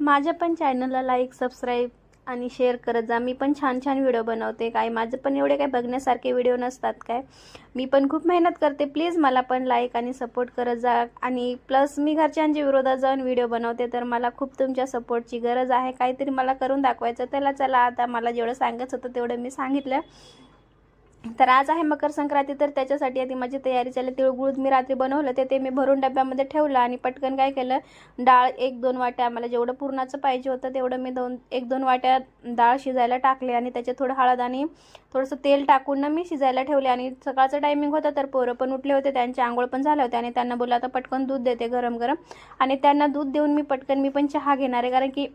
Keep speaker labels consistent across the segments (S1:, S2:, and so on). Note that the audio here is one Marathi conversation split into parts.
S1: माझ्या पण चॅनलला लाईक सबस्क्राईब आणि शेअर करत जा. मी पण छान छान व्हिडिओ बनवते. काय माझं पण एवढे काय बघण्यासारखे व्हिडिओ नसतात काय? मी पण खूप मेहनत करते. प्लीज मला पण लाईक आणि सपोर्ट करत जा. आणि प्लस मी घरच्यांच्या विरोधात जाऊन व्हिडिओ बनवते. तर मला खूप तुमच्या सपोर्टची गरज आहे. काहीतरी मला करून दाखवायचं त्याला चला. आता मला जेवढं सांगायचं होतं तेवढं मी सांगितलं. तर आज आहे मकर संक्रांती तर त्याच्यासाठी आधी माझी तयारी चालली तिळगुळ मी रात्री बनवलं ते ते मी भरून डब्यामध्ये ठेवलं आणि पटकन काय केलं डाळ एक दोन वाट्या आम्हाला जेवढं पुरणाचं पाहिजे होतं तेवढं मी दोन एक दोन वाट्या डाळ शिजायला टाकले आणि त्याच्यात थोडं हळद आणि थोडंसं तेल टाकून ना मी शिजायला ठेवले. आणि सकाळचं टायमिंग होतं तर पोरं पण उठले होते त्यांचे आंघोळ पण झाले होते आणि त्यांना बोललं आता पटकन दूध देते गरम गरम आणि त्यांना दूध देऊन मी पटकन मी पण चहा घेणार आहे कारण की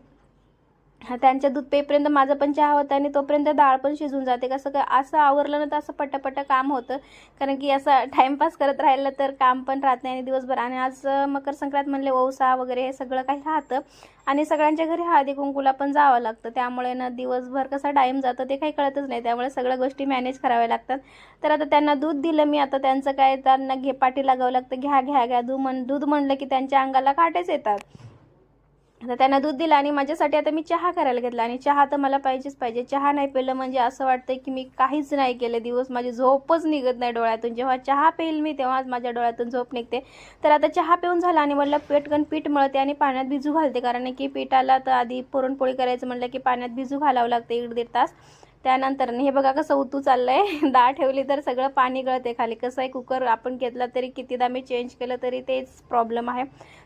S1: त्यांच्या दूध पेपर्यंत माझं पण चहा होता आणि तोपर्यंत डाळ पण शिजून जाते. कसं काय असं आवरलं ना तर असं पटापट काम होतं. कारण की असं टाईमपास करत राहिलं तर काम पण राहत नाही आणि दिवसभर. आणि आज मकर संक्रांत म्हणले ओसा वगैरे हे सगळं काही राहतं. आणि सगळ्यांच्या घरी हळदी कुंकूला पण जावं लागतं. त्यामुळे ना दिवसभर कसा टाईम जातो ते काही कळतच नाही. त्यामुळे सगळ्या गोष्टी मॅनेज कराव्या लागतात. तर आता त्यांना दूध दिलं मी. आता त्यांचं काय त्यांना घे पाठी लागावं लागतं. घ्या घ्या घ्या. दूध म्हण दूध म्हणलं की त्यांच्या अंगाला काटेच येतात. आता त्यांना दूध दिलं आणि माझ्यासाठी आता मी चहा करायला घेतला. आणि चहा तर मला पाहिजेच पाहिजे. चहा नाही पिलं म्हणजे असं वाटतं की मी काहीच नाही केलं. दिवस माझी झोपच निघत नाही डोळ्यातून. जेव्हा चहा पेईल मी तेव्हाच माझ्या डोळ्यातून झोप निघते. तर आता चहा पिऊन झाला आणि मला पेटकन पीठ मळते आणि पाण्यात भिजू घालते. कारण की पिठाला तर आधी पुरणपोळी करायचं म्हटलं की पाण्यात भिजू घालावं लागते एक दीड तास. त्यानंतर हे बघा कसं उतू चाललंय. डाळ ठेवली तर सगळं पाणी गळते खाली. कसं आहे कुकर आपण घेतला तरी कितीदा मी चेंज केलं तरी तेच प्रॉब्लेम आहे.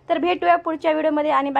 S1: तर भेटूया पुढच्या व्हिडिओमध्ये आणि बाकी